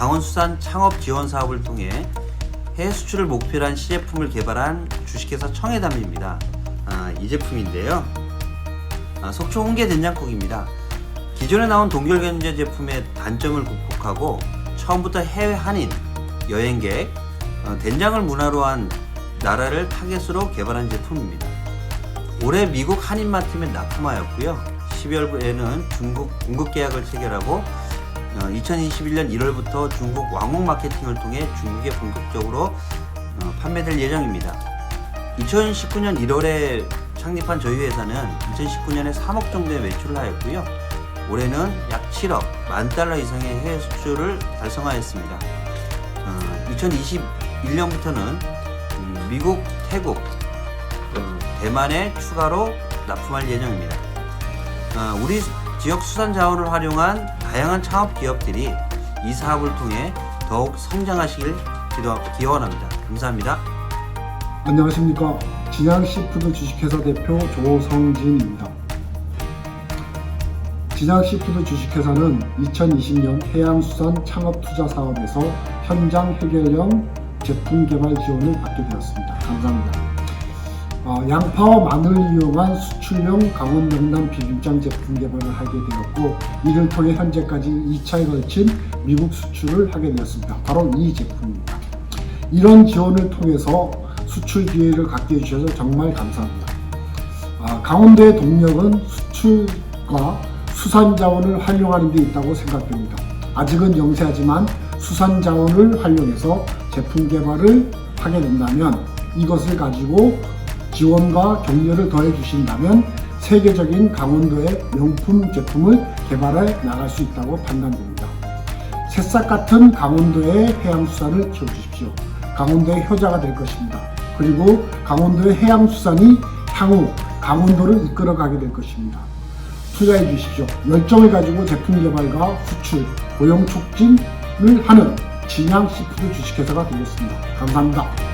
강원수산 창업 지원 사업을 통해 해외 수출을 목표로 한 시제품을 개발한 주식회사 청해담입니다. 아, 이 제품인데요. 아, 속초 홍게 된장국입니다. 기존에 나온 동결견제 제품의 단점을 극복하고 처음부터 해외 한인, 여행객, 어, 된장을 문화로 한 나라를 타겟으로 개발한 제품입니다. 올해 미국 한인마트에 납품하였고요. 12월에는 중국 공급 계약을 체결하고 2021년 1월부터 중국 왕복 마케팅을 통해 중국에 본격적으로 어, 판매될 예정입니다. 2019년 1월에 창립한 저희 회사는 2019년에 3억 정도의 매출을 하였고요. 올해는 약 7억 만 달러 이상의 해외 수출을 달성하였습니다. 2021년부터는 음, 미국, 태국, 음, 대만에 추가로 납품할 예정입니다. 어, 우리 지역 수산 자원을 활용한 다양한 창업 기업들이 이 사업을 통해 더욱 성장하시길 기원합니다. 감사합니다. 안녕하십니까. 진양시푸드 주식회사 대표 조성진입니다. 진양시푸드 주식회사는 2020년 해양수산 창업투자 사업에서 현장 해결형 제품 개발 지원을 받게 되었습니다. 감사합니다. 어, 양파와 마늘을 이용한 수출용 강원 명란 비빔장 제품 개발을 하게 되었고 이를 통해 현재까지 2차에 걸친 미국 수출을 하게 되었습니다. 바로 이 제품입니다. 이런 지원을 통해서 수출 기회를 갖게 해주셔서 정말 감사합니다. 아, 강원도의 동력은 수출과 수산 자원을 활용하는 데 있다고 생각됩니다. 아직은 영세하지만 수산 자원을 활용해서 제품 개발을 하게 된다면 이것을 가지고 지원과 격려를 더해 주신다면 세계적인 강원도의 명품 제품을 개발해 나갈 수 있다고 판단됩니다. 새싹 같은 강원도의 해양수산을 키워주십시오. 강원도의 효자가 될 것입니다. 그리고 강원도의 해양수산이 향후 강원도를 이끌어가게 될 것입니다. 투자해 주십시오. 열정을 가지고 제품 개발과 수출, 고용 촉진을 하는 진양 시푸드 주식회사가 되겠습니다. 감사합니다.